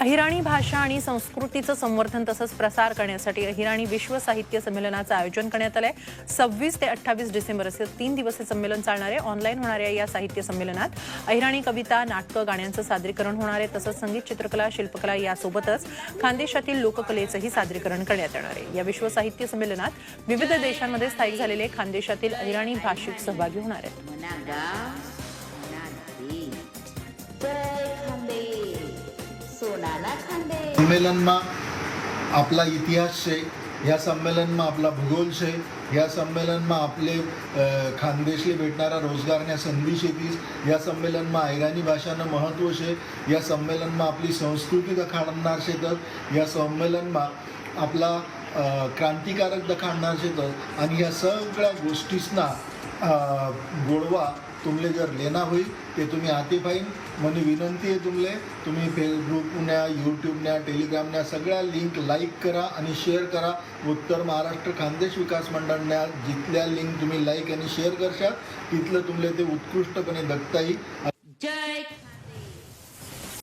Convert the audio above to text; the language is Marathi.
अहिराणी भाषा आणि संस्कृतीचं संवर्धन तसंच प्रसार करण्यासाठी अहिराणी विश्व साहित्य संमेलनाचं आयोजन करण्यात आलंय. सव्वीस ते अठ्ठावीस डिसेंबर असे तीन दिवस हे संमेलन चालणार आहे ऑनलाईन होणाऱ्या या साहित्य संमेलनात. अहिराणी कविता नाटकं गाण्यांचं सादरीकरण होणार आहे तसंच संगीत चित्रकला शिल्पकला यासोबतच खानदेशातील लोककलेचंही सादरीकरण करण्यात येणार आहे. या विश्व साहित्य संमेलनात विविध देशांमध्ये स्थायिक झालेले खानदेशातील अहिराणी भाषिक सहभागी होणार आहेत. સંમેલનમાં આપણા ઇતિહાસ છે યા સંમેલનમાં આપણા ભૂગોલ છે યા સંમેલનમાં આપણે ખાનદેશી भेटणारा રોજગારના સંધિ છે યા સંમેલનમાં આયરાની ભાષાનું મહત્ત્વ છે યા સંમેલનમાં આપણી સંસ્કૃતિ દખાડનાર છે तर या संमेलનમાં आपला क्रांतिकारक दखाडणार शेतच आणि या सगळ्या गोष्टीसना गोडवा तुमले जर लेना होईल ते तुम्ही हाती पाहिन. म्हणे विनंती आहे तुमले तुम्ही फेसबुकन्या यूट्यूबन्या टेलिग्रामन्या सगळ्या लिंक लाईक करा आणि शेअर करा. उत्तर महाराष्ट्र खानदेश विकास मंडळान्या जिथल्या लिंक तुम्ही लाईक आणि शेअर करशाल तिथलं तुमले ते उत्कृष्टपणे दखता येईल. जय